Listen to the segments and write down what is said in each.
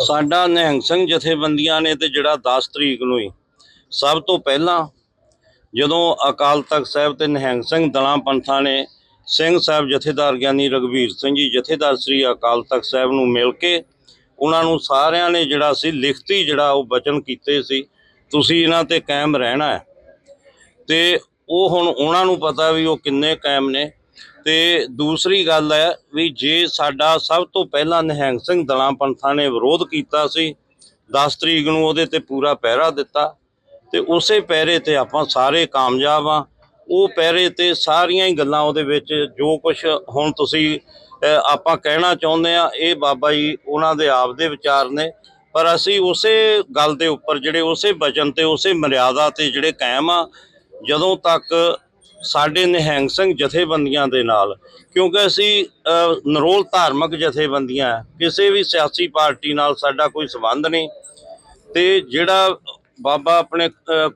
ਸਾਡਾ ਨਿਹੰਗ ਸਿੰਘ ਜਥੇਬੰਦੀਆਂ ਨੇ ਤੇ ਜਿਹੜਾ 10 ਤਰੀਕ ਨੂੰ ਹੀ ਸਭ ਤੋਂ ਪਹਿਲਾਂ ਜਦੋਂ ਅਕਾਲ ਤਖਤ ਸਾਹਿਬ ਤੇ ਨਿਹੰਗ ਸਿੰਘ ਦਲਾਂ ਪੰਥਾਂ ਨੇ ਸਿੰਘ ਸਾਹਿਬ ਜਥੇਦਾਰ ਗਿਆਨੀ ਰਗਵੀਰ ਸਿੰਘ ਜੀ, ਜਥੇਦਾਰ ਸ੍ਰੀ ਅਕਾਲ ਤਖਤ ਸਾਹਿਬ ਨੂੰ ਮਿਲ ਕੇ ਉਹਨਾਂ ਨੂੰ ਸਾਰਿਆਂ ਨੇ ਜਿਹੜਾ ਸੀ, ਲਿਖਤੀ ਜਿਹੜਾ ਉਹ ਬਚਨ ਕੀਤੇ ਸੀ, ਤੁਸੀਂ ਇਹਨਾਂ ਤੇ ਕਾਇਮ ਰਹਿਣਾ ਹੈ। ਤੇ ਉਹ ਹੁਣ ਉਹਨਾਂ ਨੂੰ ਪਤਾ ਵੀ ਉਹ ਕਿੰਨੇ ਕਾਇਮ ਨੇ। ਤੇ ਦੂਸਰੀ ਗੱਲ ਹੈ ਵੀ ਜੇ ਸਾਡਾ ਸਭ ਤੋਂ ਪਹਿਲਾਂ ਨਿਹੰਗ ਸਿੰਘ ਦਲਾਂ ਪੰਥਾਂ ਨੇ ਵਿਰੋਧ ਕੀਤਾ ਸੀ 10 ਤਰੀਕ ਨੂੰ ਉਹਦੇ ਤੇ ਪੂਰਾ ਪਹਿਰਾ ਦਿੱਤਾ ਤੇ ਉਸੇ ਪਹਿਰੇ ਤੇ ਆਪਾਂ ਸਾਰੇ ਕਾਮਯਾਬ ਆ ਉਹ ਪਹਿਰੇ ਤੇ ਸਾਰੀਆਂ ਹੀ ਗੱਲਾਂ ਉਹਦੇ ਵਿੱਚ ਜੋ ਕੁਝ ਹੁਣ ਤੁਸੀਂ ਆਪਾਂ ਕਹਿਣਾ ਚਾਹੁੰਦੇ ਆ ਇਹ ਬਾਬਾ ਜੀ ਉਹਨਾਂ ਦੇ ਆਪ ਦੇ ਵਿਚਾਰ ਨੇ। ਪਰ ਅਸੀਂ ਉਸੇ ਗੱਲ ਦੇ ਉੱਪਰ, ਜਿਹੜੇ ਉਸੇ ਵਚਨ ਤੇ, ਉਸੇ ਮਰਿਆਦਾ ਤੇ ਜਿਹੜੇ ਕਾਇਮ ਆ ਜਦੋਂ ਤੱਕ ਸਾਡੇ ਨਿਹੰਗ ਸਿੰਘ ਜਥੇਬੰਦੀਆਂ ਦੇ ਨਾਲ ਕਿਉਂਕਿ ਅਸੀਂ ਨਰੋਲ ਧਾਰਮਿਕ ਜਥੇਬੰਦੀਆਂ ਕਿਸੇ ਵੀ ਸਿਆਸੀ ਪਾਰਟੀ ਨਾਲ ਸਾਡਾ ਕੋਈ ਸੰਬੰਧ ਨਹੀਂ। ਤੇ ਜਿਹੜਾ ਬਾਬਾ ਆਪਣੇ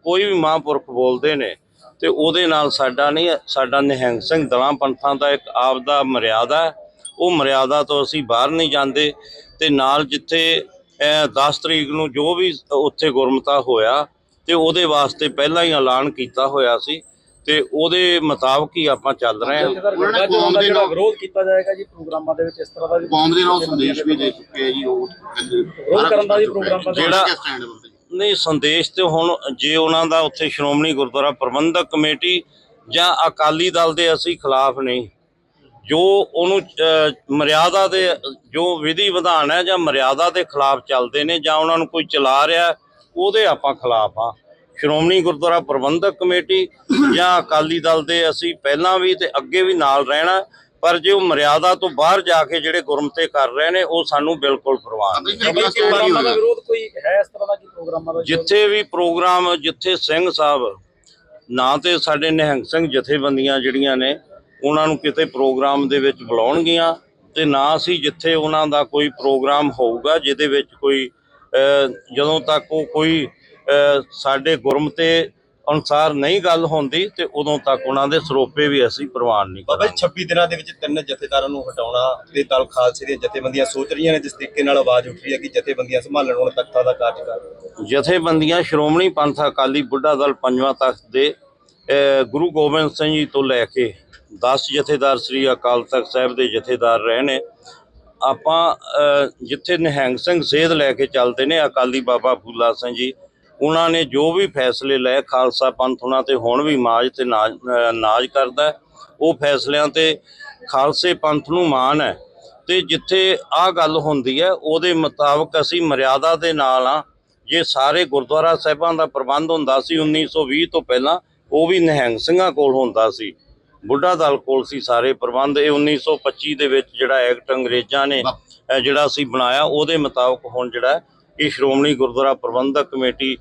ਕੋਈ ਵੀ ਮਹਾਂਪੁਰਖ ਬੋਲਦੇ ਨੇ ਤੇ ਉਹਦੇ ਨਾਲ ਸਾਡਾ ਨਹੀਂ ਸਾਡਾ ਨਿਹੰਗ ਸਿੰਘ ਦਲਾਂ ਪੰਥਾਂ ਦਾ ਇੱਕ ਆਪ ਦਾ ਮਰਿਆਦਾ ਉਹ ਮਰਿਆਦਾ ਤੋਂ ਅਸੀਂ ਬਾਹਰ ਨਹੀਂ ਜਾਂਦੇ। ਤੇ ਨਾਲ ਜਿੱਥੇ ਅਹ, 10 ਤਰੀਕ ਨੂੰ ਜੋ ਵੀ ਉੱਥੇ ਗੁਰਮਤਾ ਹੋਇਆ ਤੇ ਉਹਦੇ ਵਾਸਤੇ ਪਹਿਲਾਂ ਹੀ ਐਲਾਨ ਕੀਤਾ ਹੋਇਆ ਸੀ। ਤੇ ਉਹਦੇ ਮੁਤਾਬਕ ਹੀ ਆਪਾਂ ਚੱਲ ਰਹੇ ਹਾਂ। ਉਹਨਾਂ ਨੇ ਕੌਮ ਦਾ ਨਾਲ- ਵਿਰੋਧ ਕੀਤਾ ਜਾਏਗਾ ਜੀ ਪ੍ਰੋਗਰਾਮਾਂ ਦੇ ਵਿੱਚ ਇਸ ਤਰ੍ਹਾਂ ਦਾ ਵੀ ਕੌਮ ਦੇ ਨਾਲ ਸੰਦੇਸ਼ ਵੀ ਦੇ ਚੁੱਕੇ ਆ ਜੀ ਉਹ ਵਿਰੋਧ ਕਰਨ ਦਾ ਵੀ ਪ੍ਰੋਗਰਾਮ ਦਾ ਜਿਹੜਾ-? ਨਹੀਂ ਸੰਦੇਸ਼ ਤੇ ਹੁਣ ਜੇ ਉਹਨਾਂ ਦਾ ਉੱਥੇ ਸ਼੍ਰੋਮਣੀ ਗੁਰਦੁਆਰਾ ਪ੍ਰਬੰਧਕ ਕਮੇਟੀ ਜਾਂ ਅਕਾਲੀ ਦਲ ਦੇ ਅਸੀਂ ਖਿਲਾਫ ਨਹੀਂ। ਜੋ ਉਹਨੂੰ ਮਰਿਆਦਾ ਦੇ ਜੋ ਵਿਧੀ ਵਿਧਾਨ ਹੈ ਜਾਂ ਮਰਿਆਦਾ ਦੇ ਖਿਲਾਫ ਚੱਲਦੇ ਨੇ ਜਾਂ ਉਹਨਾਂ ਨੂੰ ਕੋਈ ਚਲਾ ਰਿਹਾ ਉਹਦੇ ਆਪਾਂ ਖਿਲਾਫ ਆ ਸ਼੍ਰੋਮਣੀ ਗੁਰਦੁਆਰਾ ਪ੍ਰਬੰਧਕ ਕਮੇਟੀ ਜਾਂ ਅਕਾਲੀ ਦਲ ਦੇ ਅਸੀਂ ਪਹਿਲਾਂ ਵੀ ਤੇ ਅੱਗੇ ਵੀ ਨਾਲ ਰਹਿਣਾ ਪਰ ਜੇ ਉਹ ਮਰਿਆਦਾ ਤੋਂ ਬਾਹਰ ਜਾ ਕੇ ਜਿਹੜੇ ਗੁਰਮਤੇ ਕਰ ਰਹੇ ਨੇ ਉਹ ਸਾਨੂੰ ਬਿਲਕੁਲ ਪਰਵਾਹ ਨਹੀਂ। ਜਿੱਥੇ ਵੀ ਪ੍ਰੋਗਰਾਮ ਜਿੱਥੇ ਸਿੰਘ ਸਾਹਿਬ ਨਾ ਤੇ ਸਾਡੇ ਨਿਹੰਗ ਸਿੰਘ ਜਥੇਬੰਦੀਆਂ ਜਿਹੜੀਆਂ ਨੇ ਉਹਨਾਂ ਨੂੰ ਕਿਤੇ ਪ੍ਰੋਗਰਾਮ ਦੇ ਵਿੱਚ ਬੁਲਾਉਣਗੀਆਂ ਤੇ ਨਾ ਅਸੀਂ ਜਿੱਥੇ ਉਹਨਾਂ ਦਾ ਕੋਈ ਪ੍ਰੋਗਰਾਮ ਹੋਊਗਾ ਜਿਹਦੇ ਵਿੱਚ ਕੋਈ ਜਦੋਂ ਤੱਕ ਉਹ ਕੋਈ ਸਾਡੇ ਗੁਰਮ ਤੇ ਅਨੁਸਾਰ ਨਹੀਂ ਗੱਲ ਹੁੰਦੀ ਤੇ ਉਦੋਂ ਤੱਕ ਉਹਨਾਂ ਦੇ ਸਰੋਪੇ ਵੀ ਅਸੀਂ ਪ੍ਰਵਾਨ ਨਹੀਂ ਬਾਬਾ ਜੀ ਕਰਾਂਗੇ। 26 ਦਿਨਾਂ ਦੇ ਵਿੱਚ ਤਿੰਨ ਜਥੇਦਾਰਾਂ ਨੂੰ ਹਟਾਉਣਾ ਤੇ ਦਲ ਖਾਲਸੇ ਦੀਆਂ ਜਥੇਬੰਦੀਆਂ ਸੋਚ ਰਹੀਆਂ ਨੇ ਜਿਸ ਤਰੀਕੇ ਨਾਲ ਆਵਾਜ਼ ਉੱਠ ਰਹੀ ਹੈ ਕਿ ਜਥੇਬੰਦੀਆਂ ਸੰਭਾਲਣ ਹੁਣ ਤਖਤਾਂ ਦਾ ਕਾਰਜਕਾਲ ਜਥੇਬੰਦੀਆਂ ਸ਼੍ਰੋਮਣੀ ਪੰਥ ਅਕਾਲੀ ਬੁੱਢਾ ਦਲ ਪੰਜਵਾਂ ਤਖਤ ਦੇ ਗੁਰੂ ਗੋਬਿੰਦ ਸਿੰਘ ਜੀ ਤੋਂ ਲੈ ਕੇ 10 ਜਥੇਦਾਰ ਸ੍ਰੀ ਅਕਾਲ ਤਖਤ ਸਾਹਿਬ ਦੇ ਜਥੇਦਾਰ ਰਹੇ ਨੇ। ਆਪਾਂ ਜਿੱਥੇ ਨਿਹੰਗ ਸਿੰਘ ਸੇਧ ਲੈ ਕੇ ਚੱਲਦੇ ਨੇ ਅਕਾਲੀ ਬਾਬਾ ਫੂਲਾ ਸਿੰਘ ਜੀ ਉਹਨਾਂ ਨੇ ਜੋ ਵੀ ਫੈਸਲੇ ਲਏ ਖਾਲਸਾ ਪੰਥ ਉਹਨਾਂ ਤੇ ਹੁਣ ਵੀ ਮਾਜ ਤੇ ਨਾਜ ਕਰਦਾ। ਉਹ ਫੈਸਲਿਆਂ ਤੇ ਖਾਲਸੇ ਪੰਥ ਨੂੰ ਮਾਣ ਹੈ। ਤੇ ਜਿੱਥੇ ਆ ਗੱਲ ਹੁੰਦੀ ਹੈ ਉਹਦੇ ਮੁਤਾਬਕ ਅਸੀਂ ਮਰਿਆਦਾ ਦੇ ਨਾਲ ਆ ਜੇ ਸਾਰੇ ਗੁਰਦੁਆਰਾ ਸਾਹਿਬਾਂ ਦਾ ਪ੍ਰਬੰਧ ਹੁੰਦਾ ਸੀ 1920 ਤੋਂ ਪਹਿਲਾਂ ਉਹ ਵੀ ਨਿਹੰਗ ਸਿੰਘਾਂ ਕੋਲ ਹੁੰਦਾ ਸੀ। ਬੁੱਢਾ ਦਲ ਕੋਲ ਸੀ ਸਾਰੇ ਪ੍ਰਬੰਧ। ਇਹ 1925 ਦੇ ਵਿੱਚ ਜਿਹੜਾ ਐਕਟ ਅੰਗਰੇਜ਼ਾਂ ਨੇ ਜਿਹੜਾ ਅਸੀਂ ਬਣਾਇਆ ਉਹਦੇ ਮੁਤਾਬਕ ਹੁਣ ਜਿਹੜਾ ਇਹ ਸ਼੍ਰੋਮਣੀ ਗੁਰਦੁਆਰਾ ਪ੍ਰਬੰਧਕ ਕਮੇਟੀ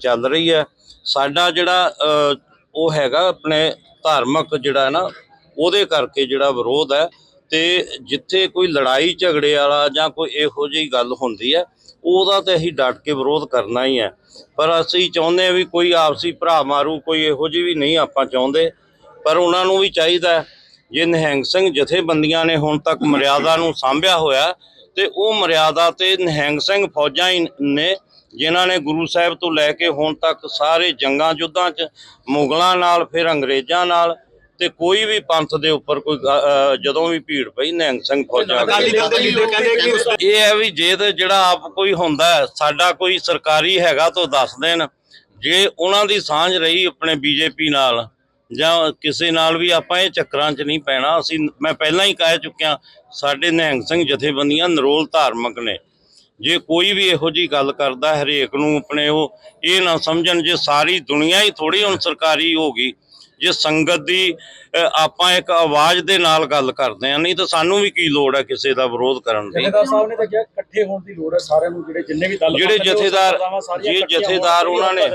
ਚੱਲ ਰਹੀ ਹੈ। ਸਾਡਾ ਜਿਹੜਾ ਉਹ ਹੈਗਾ ਆਪਣੇ ਧਾਰਮਿਕ ਜਿਹੜਾ ਹੈ ਨਾ, ਉਹਦੇ ਕਰਕੇ ਜਿਹੜਾ ਵਿਰੋਧ ਹੈ। ਤੇ ਜਿੱਥੇ ਕੋਈ ਲੜਾਈ ਝਗੜੇ ਵਾਲਾ ਜਾਂ ਕੋਈ ਇਹੋ ਜਿਹੀ ਗੱਲ ਹੁੰਦੀ ਹੈ, ਉਹਦਾ ਤੇ ਅਸੀਂ ਡਟ ਕੇ ਵਿਰੋਧ ਕਰਨਾ ਹੀ ਹੈ। ਪਰ ਅਸੀਂ ਚਾਹੁੰਦੇ ਹਾਂ ਵੀ ਕੋਈ ਆਪਸੀ ਭਰਾ ਮਾਰੂ, ਕੋਈ ਇਹੋ ਜਿਹੀ ਵੀ ਨਹੀਂ ਆਪਾਂ ਚਾਹੁੰਦੇ। ਪਰ ਉਹਨਾਂ ਨੂੰ ਵੀ ਚਾਹੀਦਾ ਜੇ ਨਿਹੰਗ ਸਿੰਘ ਜਥੇਬੰਦੀਆਂ ਨੇ ਹੁਣ ਤੱਕ ਮਰਿਆਦਾ ਨੂੰ ਸਾਂਭਿਆ ਹੋਇਆ ਤੇ ਉਹ ਮਰਿਆਦਾ ਤੇ ਨਿਹੰਗ ਸਿੰਘ ਫੌਜਾਂ ਹੀ ਨੇ ਜਿਨ੍ਹਾਂ ਨੇ ਗੁਰੂ ਸਾਹਿਬ ਤੋਂ ਲੈ ਕੇ ਹੁਣ ਤੱਕ ਸਾਰੇ ਜੰਗਾਂ ਯੁੱਧਾਂ 'ਚ ਮੁਗਲਾਂ ਨਾਲ ਫਿਰ ਅੰਗਰੇਜ਼ਾਂ ਨਾਲ ਤੇ ਕੋਈ ਵੀ ਪੰਥ ਦੇ ਉੱਪਰ ਕੋਈ ਜਦੋਂ ਵੀ ਭੀੜ ਪਈ ਨਿਹੰਗ ਸਿੰਘ ਫੌਜਾਂ ਇਹ ਹੈ ਵੀ ਜੇ ਤੇ ਜਿਹੜਾ ਆਪ ਕੋਈ ਹੁੰਦਾ ਸਾਡਾ ਕੋਈ ਸਰਕਾਰੀ ਹੈਗਾ ਤਾਂ ਦੱਸ ਦੇਣ। ਜੇ ਉਹਨਾਂ ਦੀ ਸਾਂਝ ਰਹੀ ਆਪਣੇ ਬੀਜੇਪੀ ਨਾਲ ਜਾਂ ਕਿਸੇ ਨਾਲ ਵੀ ਆਪਾਂ ਇਹ ਚੱਕਰਾਂ 'ਚ ਨਹੀਂ ਪੈਣਾ। ਅਸੀਂ ਮੈਂ ਪਹਿਲਾਂ ਹੀ ਕਹਿ ਚੁੱਕਿਆ, ਸਾਡੇ ਨਿਹੰਗ ਸਿੰਘ ਜਥੇਬੰਦੀਆਂ ਨਰੋਲ ਧਾਰਮਿਕ ਨੇ। ਜੇ ਕੋਈ ਵੀ ਇਹੋ ਜੀ ਗੱਲ ਕਰਦਾ, ਹਰੇਕ ਨੂੰ ਆਪਣੇ ਉਹ, ਇਹ ਨਾ ਸਮਝਣ ਜੇ ਸਾਰੀ ਦੁਨੀਆ ਹੀ ਥੋੜੀ ਹੁਣ ਸਰਕਾਰੀ ਹੋ ਗਈ ਜੇ ਸੰਗਤ ਦੀ ਆਪਾਂ ਇੱਕ ਆਵਾਜ਼ ਦੇ ਨਾਲ ਗੱਲ ਕਰਦੇ ਆ ਨਹੀਂ ਤਾਂ ਸਾਨੂੰ ਵੀ ਕੀ ਲੋੜ ਹੈ ਕਿਸੇ ਦਾ ਵਿਰੋਧ ਕਰਨ ਦੀ? ਜਥੇਦਾਰ ਸਾਹਿਬ ਨੇ ਤਾਂ ਕਿਹਾ ਇਕੱਠੇ ਹੋਣ ਦੀ ਲੋੜ ਹੈ ਸਾਰਿਆਂ ਨੂੰ ਜਿਹੜੇ ਜਿੰਨੇ ਵੀ ਦਲ ਜਿਹੜੇ ਪੰਥ ਨੇ, ਉਹ ਜਥੇਦਾਰ- ਜੇ ਜਥੇਦਾਰ ਉਹਨਾਂ ਨੇ-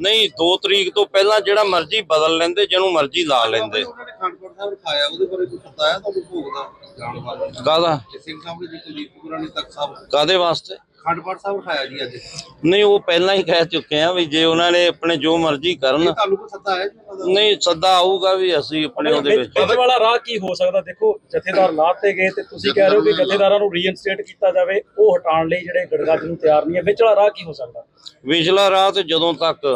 ਨਹੀਂ 2 ਤਰੀਕ ਤੋਂ ਪਹਿਲਾਂ ਜਿਹੜਾ ਮਰਜ਼ੀ ਬਦਲ ਲੈਂਦੇ ਜਿਹਨੂੰ ਮਰਜ਼ੀ ਲਾ ਲੈਂਦੇ। ਉਹਨਾਂ ਨੇ ਖੰਡਪੁਰ ਸਾਹਿਬ ਰਖਾਇਆ ਉਹਦੇ ਬਾਰੇ ਕੁਝ ਬਤਾਇਆ ਤੁਹਾਨੂੰ ਭੋਗ ਦਾ? ਜਾਣ ਵਾਲਾ ਕਾਹਦਾ? ਕਿ ਸਿੰਘ ਸਾਹਿਬ ਨੇ ਜੀ ਕੁਲਦੀਪ ਪੁਰਾਣੀ ਤਖਤ ਸਾਹਿਬ ਕਾਦੇ ਵਾਸਤੇ? ਸਾਹਿਬ ਜੀ ਅੱਜ? ਨਹੀਂ ਉਹ ਪਹਿਲਾਂ ਹੀ ਕਹਿ ਚੁੱਕੇ ਆ ਵੀ ਜੇ ਉਹਨਾਂ ਨੇ ਆਪਣੇ ਜੋ ਮਰਜ਼ੀ ਕਰਨ। ਤੁਹਾਨੂੰ ਸੱਦਾ ਹੈ ਨਹੀਂ ਸੱਦਾ ਆਊਗਾ ਵੀ ਅਸੀਂ ਆਪਣੇ ਉਹਦੇ ਵਿੱਚ ਵਿੱਚ ਵਾਲਾ ਰਾਹ ਕੀ ਹੋ ਸਕਦਾ? ਦੇਖੋ ਜਥੇਦਾਰ ਲਾਤੇ ਗਏ ਤੇ ਤੁਸੀਂ ਕਹਿ ਰਹੇ ਹੋ ਕਿ ਜਥੇਦਾਰਾਂ ਨੂੰ ਰੀਇਨਸਟੇਟ ਕੀਤਾ ਜਾਵੇ ਉਹ ਹਟਾਉਣ ਲਈ ਜਿਹੜੇ ਗੜਗੱਜ ਨੂੰ ਤਿਆਰ ਨਹੀਂ ਹੈ। ਵਿੱਚ ਵਾਲਾ ਰਾਹ ਕੀ ਹੋ ਸਕਦਾ? ਵਿਚਲਾ ਰਾਹ ਤੇ ਜਦੋਂ ਤੱਕ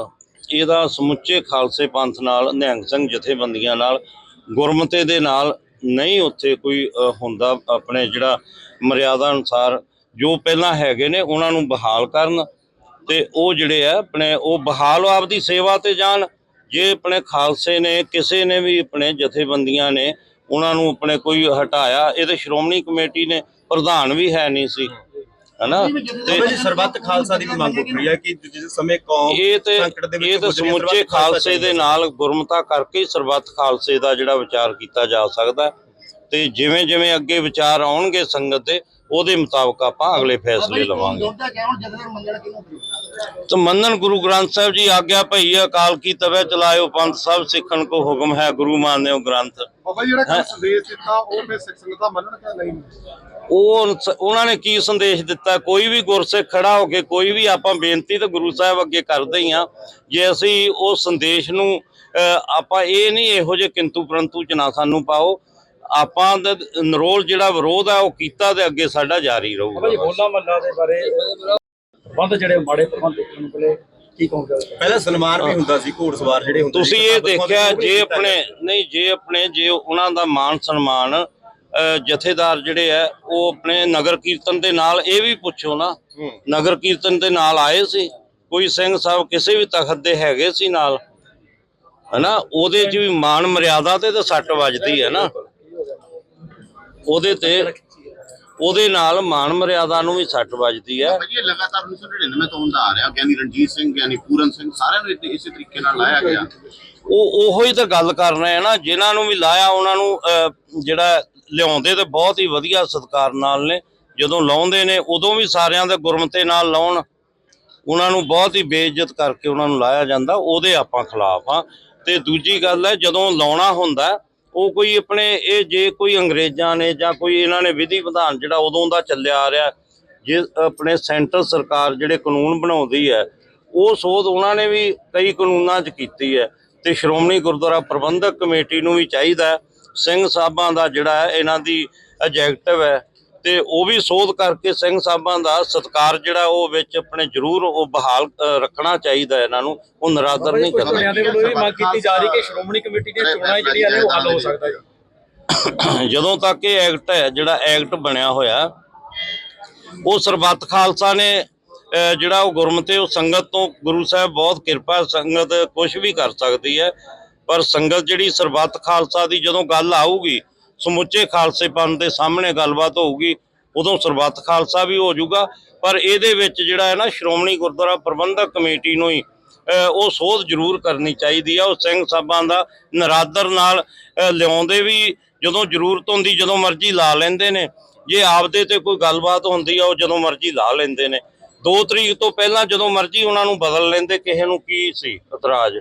ਇਹਦਾ ਸਮੁੱਚੇ ਖਾਲਸੇ ਪੰਥ ਨਾਲ ਨਿਹੰਗ ਸਿੰਘ ਜਥੇਬੰਦੀਆਂ ਨਾਲ ਗੁਰਮਤੇ ਦੇ ਨਾਲ ਨਹੀਂ ਉੱਥੇ ਕੋਈ ਹੁੰਦਾ ਆਪਣੇ ਜਿਹੜਾ ਮਰਿਆਦਾ ਅਨੁਸਾਰ ਜੋ ਪਹਿਲਾਂ ਹੈਗੇ ਨੇ ਉਹਨਾਂ ਨੂੰ ਬਹਾਲ ਕਰਨ ਤੇ ਉਹ ਜਿਹੜੇ ਆ ਆਪਣੇ ਉਹ ਬਹਾਲ ਆਪਦੀ ਸੇਵਾ ਤੇ ਜਾਣ ਜੇ ਆਪਣੇ ਖਾਲਸੇ ਨੇ ਕਿਸੇ ਨੇ ਵੀ ਆਪਣੇ ਜਥੇਬੰਦੀਆਂ ਨੇ ਉਹਨਾਂ ਨੂੰ ਆਪਣੇ ਕੋਈ ਹਟਾਇਆ ਇਹ ਤੇ ਸ਼੍ਰੋਮਣੀ ਕਮੇਟੀ ਨੇ ਪ੍ਰਧਾਨ ਵੀ ਹੈ ਨਹੀਂ ਸੀ ਹਨਾ ਜੀ ਸਰਬੱਤ ਖਾਲਸਾ ਦੀ ਵੀ ਮੰਗ ਉੱਠ ਰਹੀ ਹੈ ਕਿ ਜਿਸ ਸਮੇਂ ਕੌਮ ਇਹ ਤੇ ਸੰਕਟ ਦੇ ਵਿੱਚ ਇਹ ਤੇ ਸਮੁੱਚੇ ਖਾਲਸਾ ਦੇ। ਨਾਲ ਗੁਰਮਤਾ ਕਰਕੇ ਸਰਬੱਤ ਖਾਲਸੇ ਦਾ ਜਿਹੜਾ ਵਿਚਾਰ ਕੀਤਾ ਜਾ ਸਕਦਾ। ਤੇ ਜਿਵੇਂ ਜਿਵੇਂ ਅੱਗੇ ਵਿਚਾਰ ਆਉਣਗੇ ਸੰਗਤ ਦੇ ਉਹਦੇ ਮੁਤਾਬਕ ਆਪਾਂ ਅਗਲੇ ਫੈਸਲੇ ਲਵਾਂਗੇ। ਤੇ ਮੰਨਣ ਗੁਰੂ ਗ੍ਰੰਥ ਸਾਹਿਬ ਜੀ ਆਗਿਆ ਭਈ ਅਕਾਲ ਕੀ ਤਵੇ ਚਲਾਇਓ ਪੰਥ ਸਭ ਸਿੱਖਣ ਕੋ ਹੁਕਮ ਹੈ ਗੁਰੂ ਮਾਨਿਓ ਗ੍ਰੰਥ। ਬਾਬਾ ਜਿਹੜਾ ਸੰਦੇਸ਼ ਦਿੱਤਾ ਉਹ ਫਿਰ ਸਿੱਖ ਸੰਗਤਾਂ ਮੰਨਣ ਕਿ ਨਹੀਂ? ਉਹ ਸ- ਉਹਨਾਂ ਨੇ ਕੀ ਸੰਦੇਸ਼ ਦਿੱਤਾ? ਕੋਈ ਵੀ ਗੁਰਸਿੱਖ ਖੜਾ ਹੋ ਕੇ ਕੋਈ ਵੀ ਆਪਾਂ ਬੇਨਤੀ ਤਾਂ ਗੁਰੂ ਸਾਹਿਬ ਅੱਗੇ ਕਰਦੇ ਹੀ ਆ ਜੇ ਅਸੀਂ ਉਹ ਸੰਦੇਸ਼ ਨੂੰ ਆਪਾਂ ਇਹ ਨਹੀਂ ਇਹੋ ਜਿਹੇ ਕਿੰਤੂ ਪਰੰਤੂ ਚ ਨਾ ਸਾਨੂੰ ਪਾਓ ਆਪਾਂ ਦਾ ਨਰੋਲ ਜਿਹੜਾ ਵਿਰੋਧ ਆ ਉਹ ਕੀਤਾ ਤੇ ਅੱਗੇ ਸਾਡਾ ਜਾਰੀ ਰਹੂਗਾ ਹੋਲਾ ਮਹੱਲਾ ਦੇ ਬਾਰੇ ਪ੍ਰਬੰਧ ਜਿਹੜੇ ਮਾੜੇ ਪ੍ਰਬੰਧ ਦੇਖਣ ਨੂੰ ਮਿਲੇ ਕੀ ਕਹੋਗੇ? ਪਹਿਲਾਂ ਸਨਮਾਨ ਵੀ ਹੁੰਦਾ ਸੀ ਘੋੜਸਵਾਰ ਜਿਹੜੇ ਹੁੰਦੇ ਤੁਸੀਂ ਇਹ ਦੇਖਿਆ ਜੇ ਆਪਣੇ। ਨਹੀਂ ਜੇ ਆਪਣੇ ਜੇ ਉਹਨਾਂ ਦਾ ਮਾਨ ਸਨਮਾਨ ਜਥੇਦਾਰ ਜਿਹੜੇ ਆ ਉਹ ਆਪਣੇ ਨਗਰ ਕੀਰਤਨ ਦੇ ਨਾਲ ਇਹ ਵੀ ਪੁੱਛੋ ਨਾ। ਨਗਰ ਕੀਰਤਨ ਦੇ ਨਾਲ ਆਏ ਸੀ? ਕੋਈ ਸਿੰਘ ਸਾਹਿਬ ਕਿਸੇ ਵੀ ਤਖਤ ਦੇ ਹੈਗੇ ਸੀ ਨਾਲ? ਹਨਾ? ਉਹਦੇ 'ਚ ਵੀ ਮਾਨ ਮਰਿਆਦਾ ਤੇ ਤਾਂ ਸੱਟ ਵੱਜਦੀ ਹੈ ਨਾ। ਉਹਦੇ ਤੇ ਉਹਦੇ ਨਾਲ ਮਾਨ ਮਰਿਆਦਾ ਨੂੰ ਵੀ ਸੱਟ ਵੱਜਦੀ ਹੈ। ਭਾਜੀ ਇਹ ਲਗਾਤਾਰ 1999 ਤੋਂ ਹੁੰਦਾ ਆ ਰਿਹਾ। ਗਿਆਨੀ ਰਣਜੀਤ ਸਿੰਘ ਗਿਆਨੀ ਪੂਰਨ ਸਿੰਘ ਸਾਰਿਆਂ ਨੂੰ ਇਸੇ- ਇਸੇ ਤਰੀਕੇ ਨਾਲ ਲਾਇਆ ਗਿਆ। ਉਹ ਉਹੋ ਹੀ ਤਾਂ ਗੱਲ ਕਰ ਰਹੇ ਆ ਨਾ ਜਿਨ੍ਹਾਂ ਨੂੰ ਵੀ ਲਾਇਆ ਉਹਨਾਂ ਨੂੰ ਜਿਹੜਾ ਲਿਆਉਂਦੇ ਤੇ ਬਹੁਤ ਹੀ ਵਧੀਆ ਸਤਿਕਾਰ ਨਾਲ ਨੇ। ਜਦੋਂ ਲਾਉਂਦੇ ਨੇ ਉਦੋਂ ਵੀ ਸਾਰਿਆਂ ਦੇ ਗੁਰਮਤੇ ਨਾਲ ਲਾਉਣ ਉਹਨਾਂ ਨੂੰ ਬਹੁਤ ਹੀ ਬੇਇੱਜ਼ਤ ਕਰਕੇ ਉਹਨਾਂ ਨੂੰ ਲਾਇਆ ਜਾਂਦਾ। ਉਹਦੇ ਆਪਾਂ ਖਿਲਾਫ ਆ ਤੇ ਦੂਜੀ ਗੱਲ ਹੈ ਜਦੋਂ ਲਾਉਣਾ ਹੁੰਦਾ ਉਹ ਕੋਈ ਆਪਣੇ, ਇਹ ਜੇ ਕੋਈ ਅੰਗਰੇਜ਼ਾਂ ਨੇ ਜਾਂ ਕੋਈ ਇਹਨਾਂ ਨੇ ਵਿਧੀ ਵਿਧਾਨ ਜਿਹੜਾ ਉਦੋਂ ਦਾ ਚੱਲਿਆ ਆ ਰਿਹਾ, ਜੇ ਆਪਣੇ ਸੈਂਟਰ ਸਰਕਾਰ ਜਿਹੜੇ ਕਾਨੂੰਨ ਬਣਾਉਂਦੀ ਹੈ, ਉਹ ਸੋਧ ਉਹਨਾਂ ਨੇ ਵੀ ਕਈ ਕਾਨੂੰਨਾਂ 'ਚ ਕੀਤੀ ਹੈ ਤੇ ਸ਼੍ਰੋਮਣੀ ਗੁਰਦੁਆਰਾ ਪ੍ਰਬੰਧਕ ਕਮੇਟੀ ਨੂੰ ਵੀ ਚਾਹੀਦਾ ਸਿੰਘ ਸਾਹਿਬਾਂ ਦਾ ਜਿਹੜਾ ਇਹਨਾਂ ਦੀ ਐਜੈਕਟਿਵ ਹੈ ਤੇ ਉਹ ਵੀ ਸੋਧ ਕਰਕੇ ਸਿੰਘ ਸਾਹਿਬਾਂ ਦਾ ਸਤਕਾਰ ਜਿਹੜਾ ਉਹ ਵਿੱਚ ਆਪਣੇ ਜ਼ਰੂਰ ਉਹ ਬਹਾਲ ਰੱਖਣਾ ਚਾਹੀਦਾ ਇਹਨਾਂ ਨੂੰ। ਉਹ ਨਰਾਦਰ ਨਹੀਂ ਕੁਝ ਕਰਨਾ। ਬੰਦਿਆਂ ਦੇ ਵੱਲੋਂ ਇਹ ਵੀ ਮੰਗ ਕੀਤੀ ਜਾ ਰਹੀ ਕਿ ਸ਼੍ਰੋਮਣੀ ਕਮੇਟੀ ਦੀਆਂ ਚੋਣਾਂ ਜਿਹੜੀਆਂ ਨੇ ਉਹ ਹੱਲ ਹੋ ਸਕਦਾ ਜੀ। ਜਦੋਂ ਤੱਕ ਇਹ ਐਕਟ ਹੈ ਜਿਹੜਾ ਐਕਟ ਬਣਿਆ ਹੋਇਆ ਉਹ ਸਰਬੱਤ ਖਾਲਸਾ ਨੇ ਜਿਹੜਾ ਉਹ ਗੁਰਮਤੇ ਉਹ ਸੰਗਤ ਤੋਂ ਗੁਰੂ ਸਾਹਿਬ ਬਹੁਤ ਕਿਰਪਾ ਸੰਗਤ ਕੁਝ ਵੀ ਕਰ ਸਕਦੀ ਹੈ। ਪਰ ਸੰਗਤ ਜਿਹੜੀ ਸਰਬੱਤ ਖਾਲਸਾ ਦੀ ਜਦੋਂ ਗੱਲ ਆਊਗੀ ਸਮੁੱਚੇ ਖਾਲਸੇ ਪੰਥ ਦੇ ਸਾਹਮਣੇ ਗੱਲਬਾਤ ਹੋਊਗੀ, ਉਦੋਂ ਸਰਬੱਤ ਖਾਲਸਾ ਵੀ ਹੋ ਜਾਊਗਾ। ਪਰ ਇਹਦੇ ਵਿੱਚ ਜਿਹੜਾ ਹੈ ਨਾ, ਸ਼੍ਰੋਮਣੀ ਗੁਰਦੁਆਰਾ ਪ੍ਰਬੰਧਕ ਕਮੇਟੀ ਨੂੰ ਹੀ ਉਹ ਸੋਧ ਜ਼ਰੂਰ ਕਰਨੀ ਚਾਹੀਦੀ ਆ। ਉਹ ਸਿੰਘ ਸਾਹਿਬਾਂ ਦਾ ਨਰਾਦਰ ਨਾਲ ਲਿਆਉਂਦੇ ਵੀ ਜਦੋਂ ਜ਼ਰੂਰਤ ਹੁੰਦੀ, ਜਦੋਂ ਮਰਜ਼ੀ ਲਾ ਲੈਂਦੇ ਨੇ। ਜੇ ਆਪਦੇ ਤੇ ਕੋਈ ਗੱਲਬਾਤ ਹੁੰਦੀ ਆ, ਉਹ ਜਦੋਂ ਮਰਜ਼ੀ ਲਾ ਲੈਂਦੇ ਨੇ। 2 ਤਰੀਕ ਤੋਂ ਪਹਿਲਾਂ ਜਦੋਂ ਮਰਜ਼ੀ ਉਹਨਾਂ ਨੂੰ ਬਦਲ ਲੈਂਦੇ, ਕਿਸੇ ਨੂੰ ਕੀ ਸੀ ਇਤਰਾਜ਼?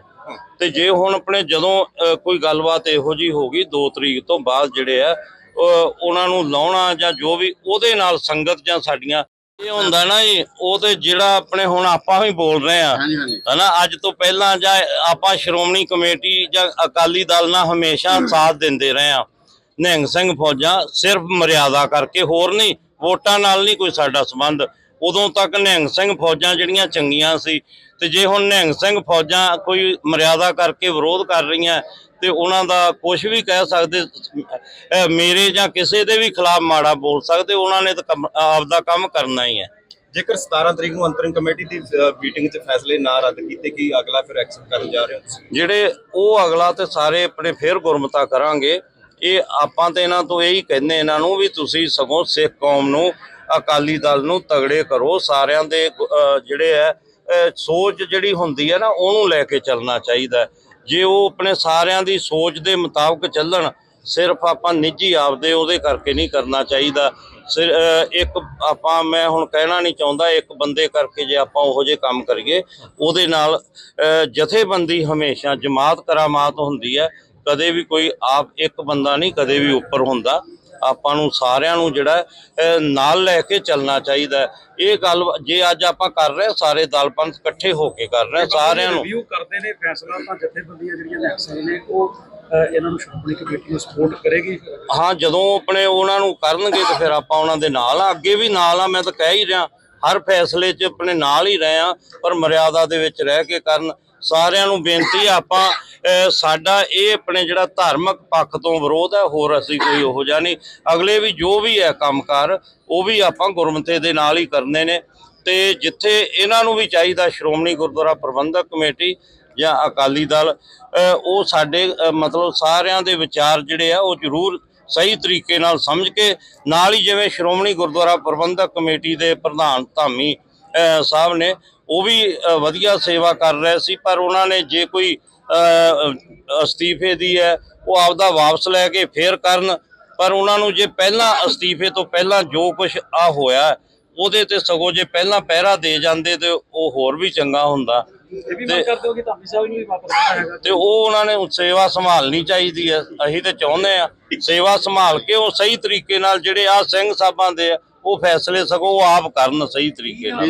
ਤੇ ਜੇ ਹੁਣ ਆਪਣੇ ਜਦੋਂ ਕੋਈ ਗੱਲਬਾਤ ਇਹੋ ਜੀ ਹੋ ਗਈ 2 ਤਰੀਕ ਤੋਂ ਬਾਅਦ ਜਿਹੜੇ ਆ ਉਹ- ਉਹਨਾਂ ਨੂੰ ਲਾਉਣਾ ਜਾਂ ਜੋ ਵੀ ਉਹਦੇ ਨਾਲ ਸੰਗਤ ਜਾਂ ਸਾਡੀਆਂ ਇਹ ਹੁੰਦਾ ਨਾ ਜੀ ਉਹ ਤੇ ਜਿਹੜਾ ਆਪਣੇ ਹੁਣ ਆਪਾਂ ਵੀ ਬੋਲ ਰਹੇ ਆ ਹਨਾ ਅੱਜ ਤੋਂ ਪਹਿਲਾਂ ਜਾਂ ਆਪਾਂ ਸ਼੍ਰੋਮਣੀ ਕਮੇਟੀ ਜਾਂ ਅਕਾਲੀ ਦਲ ਨਾਲ ਹਮੇਸ਼ਾ ਸਾਥ ਦਿੰਦੇ ਰਹੇ ਆ। ਨਿਹੰਗ ਸਿੰਘ ਫੌਜਾਂ ਸਿਰਫ ਮਰਿਆਦਾ ਕਰਕੇ ਹੋਰ ਨਹੀਂ ਵੋਟਾਂ ਨਾਲ ਨਹੀਂ ਕੋਈ ਸਾਡਾ ਸੰਬੰਧ। ਉਦੋਂ ਤੱਕ ਨਿਹੰਗ ਸਿੰਘ ਫੌਜਾਂ ਜਿਹੜੀਆਂ ਚੰਗੀਆਂ ਸੀ ਤੇ ਜੇ ਹੁਣ ਨਿਹੰਗ ਸਿੰਘ ਫੌਜਾਂ ਕੋਈ ਮਰਿਆਦਾ ਕਰਕੇ ਵਿਰੋਧ ਕਰ ਰਹੀਆਂ ਤੇ ਉਹਨਾਂ ਦਾ ਕੁਝ ਵੀ ਕਹਿ ਸਕਦੇ ਮੇਰੇ ਜਾਂ ਕਿਸੇ ਦੇ ਵੀ ਖਿਲਾਫ ਮਾੜਾ ਬੋਲ ਸਕਦੇ ਉਹਨਾਂ ਨੇ ਤਾਂ ਆਪਦਾ ਕੰਮ ਕਰਨਾ ਹੀ ਹੈ। ਜੇਕਰ 17 ਤਰੀਕ ਨੂੰ ਅੰਤਰਿਮ ਕਮੇਟੀ ਦੀ ਮੀਟਿੰਗ 'ਚ ਫੈਸਲੇ ਨਾ ਰੱਦ ਕੀਤੇ ਕੀ ਅਗਲਾ ਫਿਰ ਐਕਸ਼ਨ ਕਰਨ ਜਾ ਰਹੇ ਹੋ ਤੁਸੀਂ? ਜਿਹੜੇ ਉਹ ਅਗਲਾ ਤੇ ਸਾਰੇ ਆਪਣੇ ਫੇਰ ਗੁਰਮਤਾ ਕਰਾਂਗੇ ਇਹ ਆਪਾਂ ਤੇ ਇਹਨਾਂ ਤੋਂ ਇਹੀ ਕਹਿੰਦੇ ਇਹਨਾਂ ਨੂੰ ਵੀ ਤੁਸੀਂ ਸਗੋਂ ਸਿੱਖ ਕੌਮ ਨੂੰ ਅਕਾਲੀ ਦਲ ਨੂੰ ਤਗੜੇ ਕਰੋ, ਸਾਰਿਆਂ ਦੇ ਜਿਹੜੇ ਹੈ ਸੋਚ ਜਿਹੜੀ ਹੁੰਦੀ ਹੈ ਨਾ, ਉਹਨੂੰ ਲੈ ਕੇ ਚੱਲਣਾ ਚਾਹੀਦਾ ਜੇ ਉਹ ਆਪਣੇ ਸਾਰਿਆਂ ਦੀ ਸੋਚ ਦੇ ਮੁਤਾਬਕ ਚੱਲਣ, ਸਿਰਫ ਆਪਾਂ ਨਿੱਜੀ ਆਪਦੇ ਉਹਦੇ ਕਰਕੇ ਨਹੀਂ ਕਰਨਾ ਚਾਹੀਦਾ। ਸਿਰ- ਇੱਕ ਆਪਾਂ, ਮੈਂ ਹੁਣ ਕਹਿਣਾ ਨਹੀਂ ਚਾਹੁੰਦਾ, ਇੱਕ ਬੰਦੇ ਕਰਕੇ ਜੇ ਆਪਾਂ ਉਹੋ ਜਿਹੇ ਕੰਮ ਕਰੀਏ, ਉਹਦੇ ਨਾਲ ਜਥੇਬੰਦੀ ਹਮੇਸ਼ਾ ਜਮਾਤ ਕਰਾਮਾਤ ਹੁੰਦੀ ਹੈ। ਕਦੇ ਵੀ ਕੋਈ ਆਪ ਇੱਕ ਬੰਦਾ ਨਹੀਂ, ਕਦੇ ਵੀ ਉੱਪਰ ਹੁੰਦਾ। ਆਪਾਂ ਨੂੰ ਸਾਰਿਆਂ ਨੂੰ ਜਿਹੜਾ ਨਾਲ ਲੈ ਕੇ ਚੱਲਣਾ ਚਾਹੀਦਾ। ਇਹ ਗੱਲ ਜੇ ਅੱਜ ਆਪਾਂ ਕਰ ਰਹੇ ਸਾਰੇ ਦਲ ਪੰਥ ਇਕੱਠੇ ਹੋ ਕੇ ਕਰ ਰਹੇ ਸਾਰਿਆਂ ਨੂੰ। ਰਿਵਿਊ ਕਰਦੇ ਨੇ ਫੈਸਲਾ ਤਾਂ ਜਥੇਬੰਦੀਆਂ ਜਿਹੜੀਆਂ ਨੈਕਸਲ ਨੇ ਉਹ ਇਹਨਾਂ ਨੂੰ ਸ਼੍ਰੋਮਣੀ ਕਮੇਟੀ ਨੂੰ ਸਪੋਰਟ ਕਰੇਗੀ। ਹਾਂ ਜਦੋਂ ਆਪਣੇ ਉਹਨਾਂ ਨੂੰ ਕਰਨਗੇ ਤੇ ਫਿਰ ਆਪਾਂ ਉਹਨਾਂ ਦੇ ਨਾਲ ਆ ਅੱਗੇ ਵੀ ਨਾਲ ਆ ਮੈਂ ਤਾਂ ਕਹਿ ਹੀ ਰਿਹਾ ਹਰ ਫੈਸਲੇ 'ਚ ਆਪਣੇ ਨਾਲ ਹੀ ਰਹੇ ਆ ਪਰ ਮਰਿਆਦਾ ਦੇ ਵਿੱਚ ਰਹਿ ਕੇ ਕਰਨ। ਸਾਰਿਆਂ ਨੂੰ ਬੇਨਤੀ ਆਪਾਂ ਸਾਡਾ ਇਹ ਆਪਣੇ ਜਿਹੜਾ ਧਾਰਮਿਕ ਪੱਖ ਤੋਂ ਵਿਰੋਧ ਹੈ, ਹੋਰ ਅਸੀਂ ਕੋਈ ਉਹੋ ਜਿਹਾ ਨਹੀਂ। ਅਗਲੇ ਵੀ ਜੋ ਵੀ ਹੈ ਕੰਮਕਾਰ, ਉਹ ਵੀ ਆਪਾਂ ਗੁਰਮਤੇ ਦੇ ਨਾਲ ਹੀ ਕਰਨੇ ਨੇ। ਤੇ ਜਿੱਥੇ ਇਹਨਾਂ ਨੂੰ ਵੀ ਚਾਹੀਦਾ ਸ਼੍ਰੋਮਣੀ ਗੁਰਦੁਆਰਾ ਪ੍ਰਬੰਧਕ ਕਮੇਟੀ ਜਾਂ ਅਕਾਲੀ ਦਲ ਉਹ ਸਾਡੇ ਮਤਲਬ ਸਾਰਿਆਂ ਦੇ ਵਿਚਾਰ ਜਿਹੜੇ ਆ, ਉਹ ਜ਼ਰੂਰ ਸਹੀ ਤਰੀਕੇ ਨਾਲ ਸਮਝ ਕੇ, ਨਾਲ ਹੀ ਜਿਵੇਂ ਸ਼੍ਰੋਮਣੀ ਗੁਰਦੁਆਰਾ ਪ੍ਰਬੰਧਕ ਕਮੇਟੀ ਦੇ ਪ੍ਰਧਾਨ ਧਾਮੀ ਸਾਹਿਬ ਨੇ ਉਹ ਵੀ ਵਧੀਆ ਸੇਵਾ ਕਰ ਰਹੇ ਸੀ ਪਰ ਉਹਨਾਂ ਨੇ ਜੇ ਕੋਈ ਅਸਤੀਫੇ ਦੀ ਹੈ ਉਹ ਆਪਦਾ ਵਾਪਸ ਲੈ ਕੇ ਫੇਰ ਕਰਨ ਪਰ ਉਹਨਾਂ ਨੂੰ ਜੇ ਪਹਿਲਾਂ ਅਸਤੀਫੇ ਤੋਂ ਪਹਿਲਾਂ ਜੋ ਕੁਝ ਆ ਹੋਇਆ ਉਹਦੇ ਤੇ ਸਗੋਂ ਜੇ ਪਹਿਲਾਂ ਪਹਿਰਾ ਦੇ ਜਾਂਦੇ ਤੇ ਉਹ ਹੋਰ ਵੀ ਚੰਗਾ ਹੁੰਦਾ। ਤੇ ਉਹ ਉਹਨਾਂ ਨੇ ਸੇਵਾ ਸੰਭਾਲਣੀ ਚਾਹੀਦੀ ਹੈ ਅਸੀਂ ਤੇ ਚਾਹੁੰਦੇ ਆ ਸੇਵਾ ਸੰਭਾਲ ਕੇ ਉਹ ਸਹੀ ਤਰੀਕੇ ਨਾਲ ਜਿਹੜੇ ਆ ਸਿੰਘ ਸਾਹਿਬਾਂ ਦੇ ਆ ਉਹ ਫੈਸਲੇ ਸਗੋਂ ਉਹ ਆਪ ਕਰਨ ਸਹੀ ਤਰੀਕੇ ਨਾਲ।